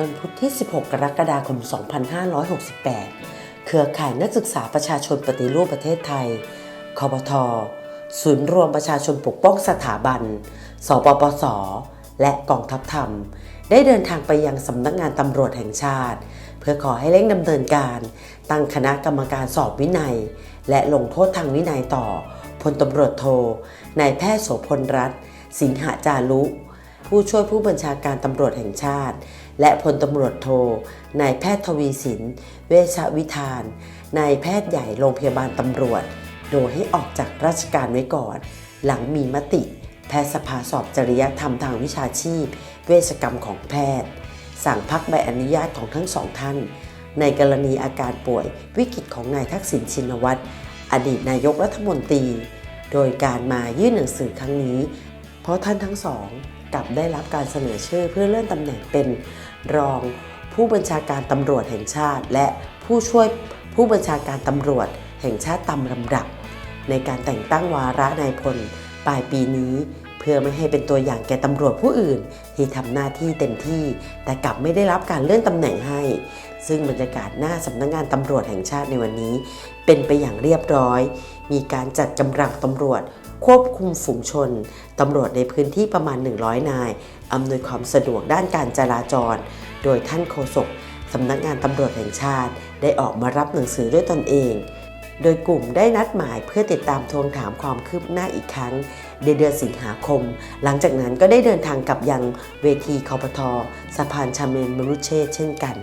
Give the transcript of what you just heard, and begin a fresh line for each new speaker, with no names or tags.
วันพุธที่ 16 กรกฎาคม 2568 เครือข่ายนักศึกษาประชาชนปฏิรูปประเทศไทย คบท ศูนย์รวมประชาชนปกป้องสถาบัน สปปส และกองทัพธรรม ได้เดินทางไปยังสำนักงานตำรวจแห่งชาติ เพื่อขอให้เร่งดำเนินการ ตั้งคณะกรรมการสอบวินัย และลงโทษทางวินัยต่อพลตำรวจโทนายแพทย์โสพลรัตน์สิงหจารุ ผู้ช่วยผู้บัญชาการตำรวจแห่งชาติ และพลตำรวจโทนายแพทย์ทวีสิน เวชวิธานนายแพทย์ใหญ่โรงพยาบาลตำรวจ โดยให้ออกจากราชการไว้ก่อน หลังมีมติ แพทยสภาสอบจริยธรรมทางวิชาชีพ เวชกรรมของแพทย์ สั่งพักใบอนุญาตของทั้งสองท่าน ในกรณีอาการป่วยวิกฤตของนายทักษิณชินวัตรอดีตนายกรัฐมนตรี โดยการมายื่นหนังสือครั้งนี้ เพราะท่านทั้งสอง กับได้รับการเสนอชื่อเพื่อเลื่อนตำแหน่งเป็นรองผู้บัญชาการตำรวจแห่งชาติ และผู้ช่วยผู้บัญชาการตำรวจแห่งชาติตามลำดับ ในการแต่งตั้งวาระนายพลปลายปีนี้เพื่อไม่ให้เป็นตัวอย่างแก่ตำรวจผู้อื่น ที่ทำหน้าที่เต็มที่ แต่กลับไม่ได้รับการเลื่อนตำแหน่งให้ ซึ่งบรรยากาศหน้าสำนักงานตำรวจแห่งชาติในวันนี้ เป็นไปอย่างเรียบร้อย มีการจัดกำลังตำรวจ ควบคุมฝูงชน ตำรวจในพื้นที่ประมาณ 100 นาย อำนวยความสะดวกด้านการจราจร โดยท่านโฆษกสำนักงานตำรวจแห่งชาติ ได้ออกมารับหนังสือด้วยตนเอง โดยกลุ่มได้นัดหมายเพื่อติดตามทวงถามความคืบหน้าอีกครั้งในเดือนสิงหาคม หลังจากนั้นก็ได้เดินทางกลับยังเวทีคอปทอสะพานชาเมนมรุเชษเช่นกัน